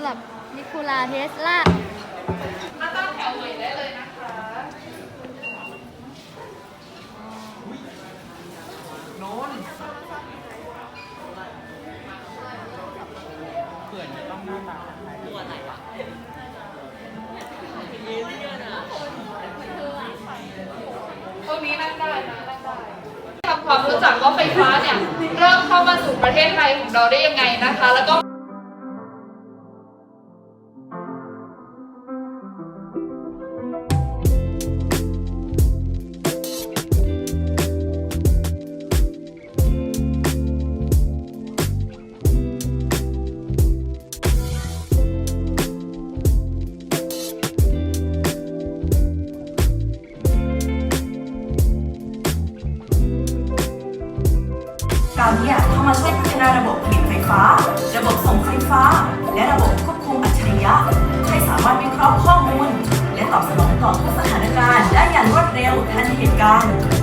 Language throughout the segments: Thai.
คูลาเทสลามาตั้งแถวใหม่ได้เลยนะคะโน้นเผื่อนจะต้องหน้าตาตัวไหนวะตรงนี้นั่งได้นะนั่งได้ทำความรู้จักว่าไฟฟ้าเนี่ย เริ่มเข้ามาสู่ประเทศไทยของเราได้ยังไงนะคะ แล้วก็ การเนี่ยเข้ามาช่วยพัฒนาระบบผลิตไฟฟ้า ระบบส่งไฟฟ้า และระบบควบคุมอัจฉริยะ ให้สามารถวิเคราะห์ข้อมูล และตอบสนองต่อสถานการณ์ได้อย่างรวดเร็วทันเหตุการณ์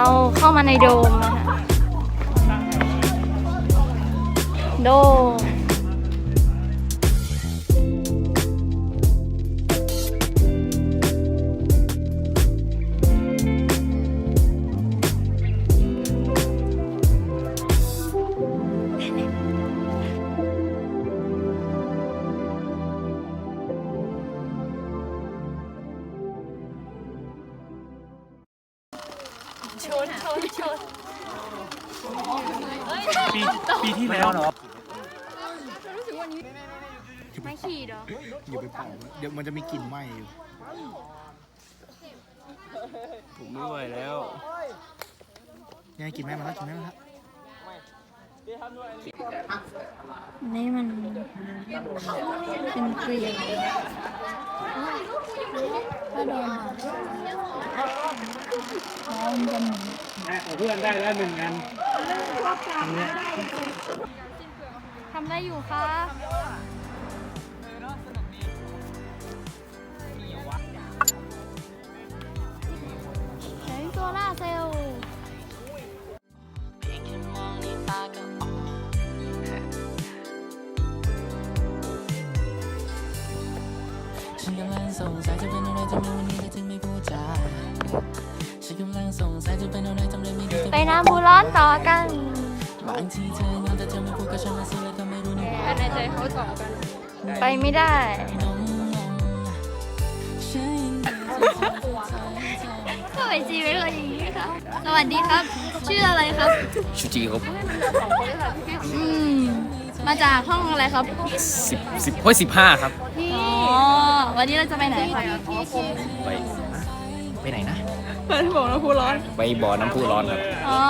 เราเข้ามาในโดมนะคะโดม ปีปีที่แล้วเนาะไม่ขี่เหรออย่าไปเป่าเดี๋ยวมันจะมีกลิ่นไหม้อยู่ผมไม่ไหวแล้วยังไงกลิ่นไหม้มาแล้วกลิ่นไหม้มาแล้วนี่มันเป็นกรีนถ้าโดนอ๋อมันจะหมุนของเพื่อนได้แล้วหนึ่งอันทำได้อยู่ค่ะใช้โซล่าร์เซล สงสัยจะเป็นอะไรทำไมวันนี้เธอถึงไม่พูดจาฉันกำลังสงสัยจะเป็นอะไรทำไมไม่รู้ไปน้ำบูร้อนต่อกันบางทีเธองอนแต่เธอไม่พูดกับฉันมาสิเลยก็ไม่รู้นี่ภายในใจเขาต่อกัน ไปไม่ได้งงงฉันยังเดินทำไมจีไม่เคยอย่างนี้ครับสวัสดีครับ ชื่ออะไรครับ ชูจีครับอืม มาจากห้องอะไรครับสิบสิบห้อยสิบห้าครับ อ๋อวันนี้เราจะไปไหนครับไปไปไหนนะ ไปบอกนะผู้ร้อน ไปบ่อน้ำพุร้อนครับอ๋อ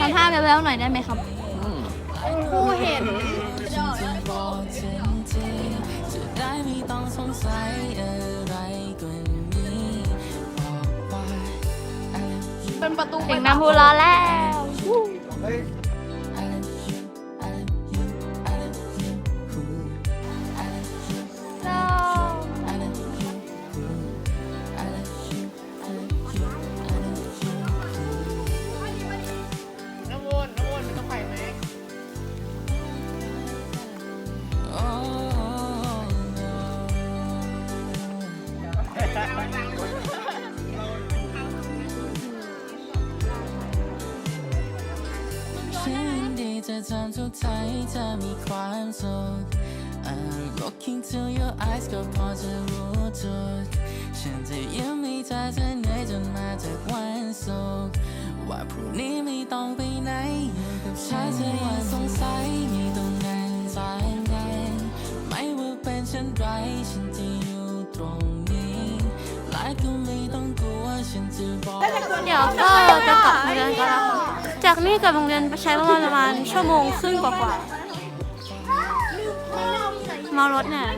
ทำท่าแบ๊วๆหน่อยได้ไหมครับผู้เห็นบอกฉันทีจะได้ไม่ต้องสงสัยอะไรกว่านี้บอกว่า I love you เป็นประตูถึงน้ำพุร้อนแล้ว no จะทำทุกทางให้เธอมีความสุข I'm looking to your eyes ก็พอจะรู้จุดฉันจะยิ้มให้เธอเธอเหนื่อยจนมาจากวันศุกร์ว่าพรุ่งนี้ไม่ต้องไปไหนอยู่กับฉันเธออย่าสงสัยไม่ต้องนั่งสายแดงไม่ว่าเป็นเช่นไรฉันจะ เดี๋ยวก็จะกลับโรงเรียนกันแล้วค่ะจากนี้กลับโรงเรียนใช้ประมาณประมาณชั่วโมงครึ่งกว่าๆเมารถเนี่ย